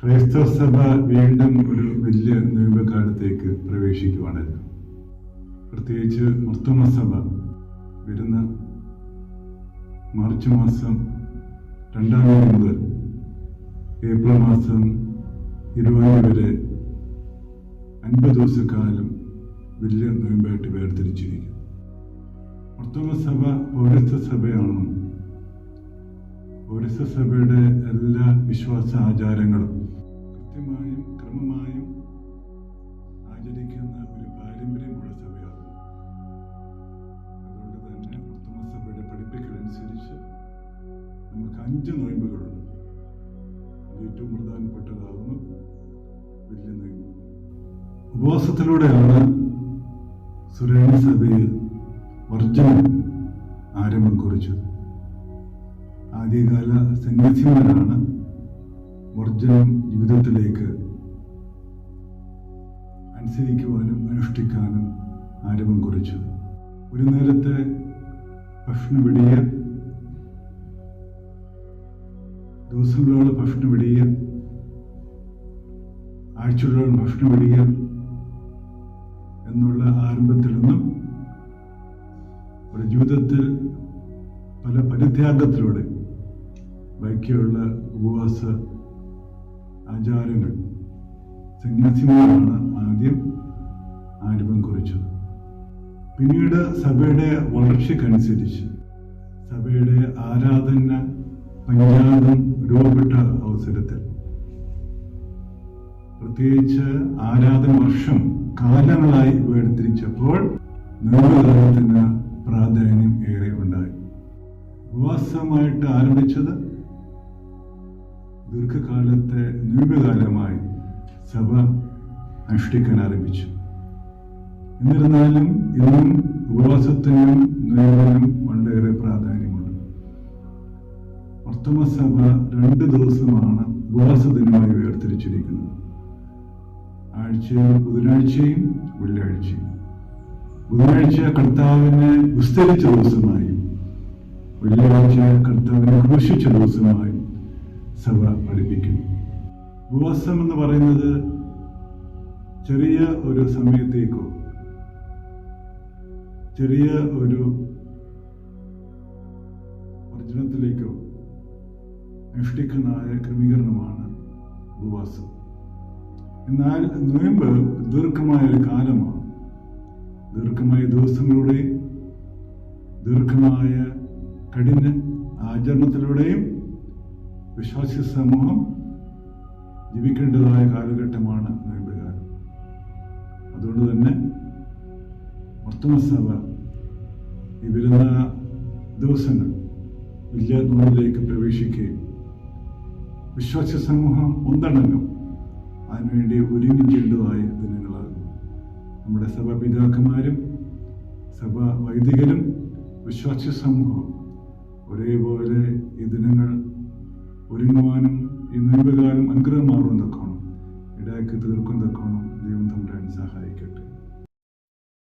ക്രൈസ്തവ സഭ വീണ്ടും ഒരു വലിയ നോയമ്പക്കാലത്തേക്ക് പ്രവേശിക്കുവാണല്ലോ. പ്രത്യേകിച്ച് മർത്തമ സഭ വരുന്ന മാർച്ച് മാസം രണ്ടാം തീയതി മുതൽ ഏപ്രിൽ മാസം ഇരുപത് വരെ അൻപത് ദിവസക്കാലം വലിയ നോയമ്പായിട്ട് വേർതിരിച്ചിരിക്കും മർത്തമ സഭ പൗരസ്ത്യ സഭയാണെന്നും പൗരസ്ത്യ സഭയുടെ എല്ലാ വിശ്വാസ ആചാരങ്ങളും കൃത്യമായും ക്രമമായും ആചരിക്കുന്ന ഒരു പാരമ്പര്യമുള്ള സഭയാണ് അതുകൊണ്ട് തന്നെ ഉത്തമ സഭയുടെ പഠിപ്പിക്കലനുസരിച്ച് നമുക്ക് അഞ്ച് നോയമ്പുകളുണ്ട്. ഏറ്റവും പ്രധാനപ്പെട്ടതാകുന്നു വലിയ നോയമ്പ്. ഉപവാസത്തിലൂടെയാണ് സുരേണി സഭയിൽ വർജനം ആരംഭം കുറിച്ചത്. ആദ്യകാല സന്യാസിമാരാണ് വർജനം ജീവിതത്തിലേക്ക് അനുസരിക്കുവാനും അനുഷ്ഠിക്കാനും ആരംഭം കുറിച്ചു. ഒരു നേരത്തെ ഭക്ഷണം വെടിയ ദിവസങ്ങളോളം ഭക്ഷണം വെടിയ ആഴ്ചകളോളം ഭക്ഷണം വെടിയ എന്നുള്ള ആരംഭത്തിൽ നിന്നും ഒരു ജീവിതത്തിൽ പല പരിത്യാഗത്തിലൂടെ ബാക്കിയുള്ള ഉപവാസ ആചാരങ്ങൾ. സന്യാസിമാരാണ് ആദ്യം ആരംഭം കുറിച്ചത്. പിന്നീട് സഭയുടെ വളർച്ചയ്ക്കനുസരിച്ച് സഭയുടെ ആരാധന പഞ്ചാതം രൂപപ്പെട്ട അവസരത്തിൽ പ്രത്യേകിച്ച് ആരാധന വർഷം കാലങ്ങളായി വേർതിരിച്ചപ്പോൾ നീണ്ടകാലത്തിന് പ്രാധാന്യം ഏറെ ഉണ്ടായി. ഉപവാസമായിട്ട് ആരംഭിച്ചത് ദീർഘകാലത്തെ നീണ്ടകാലമായി സഭ അനുഷ്ഠിക്കാൻ ആരംഭിച്ചു. എന്നിരുന്നാലും ഇന്നും ഉപവാസത്തിനും നോയമ്പിനും വളരെയേറെ പ്രാധാന്യമുണ്ട്. വർത്തമ സഭ രണ്ട് ദിവസമാണ് ഉപവാസ ദിനമായി വേർതിരിച്ചിരിക്കുന്നത്. ആഴ്ചയിൽ ബുധനാഴ്ചയും വെള്ളിയാഴ്ചയും. ബുധനാഴ്ച കർത്താവിനെ വിസ്തരിച്ച ദിവസമായും വെള്ളിയാഴ്ച കർത്താവിനെ ക്രൂശിച്ച ദിവസമായും. സഭ പഠിപ്പിക്കുന്നു ഉപവാസം എന്ന് പറയുന്നത് ചെറിയ ഒരു സമയത്തേക്കോ ചെറിയ ഒരു വർജനത്തിലേക്കോ അനുഷ്ഠിക്കുന്നതായ ക്രമീകരണമാണ് ഉപവാസം. എന്നാൽ നോയമ്പ് ദീർഘമായ ഒരു കാലമാണ്. ദീർഘമായ ദിവസങ്ങളുടെയും ദീർഘമായ കഠിന ആചരണത്തിലൂടെയും വിശ്വാസി സമൂഹം ജീവിക്കേണ്ടതായ കാലഘട്ടമാണ് നോയമ്പുകാലം അതുകൊണ്ട് തന്നെ മർത്തമസഭ ഈ വരുന്ന ദിവസങ്ങൾ വലിയ നൂറിലേക്ക് പ്രവേശിക്കുകയും വിശ്വാസ സമൂഹം ഒന്നടങ്കം അതിനുവേണ്ടി ഒരുങ്ങിക്കേണ്ടതായ ദിനങ്ങളാകും നമ്മുടെ സഭാപിതാക്കന്മാരും സഭാ വൈദികരും വിശ്വാസ സമൂഹം ഒരേപോലെ ഈ ദിനങ്ങൾ ഒരുങ്ങുവാനും ഈ തക്കോണം ഇടയാക്കി തീർക്കുന്നതൊക്കെ കാണും ദൈവം തമ്പുരാൻ സഹായിക്കട്ടെ.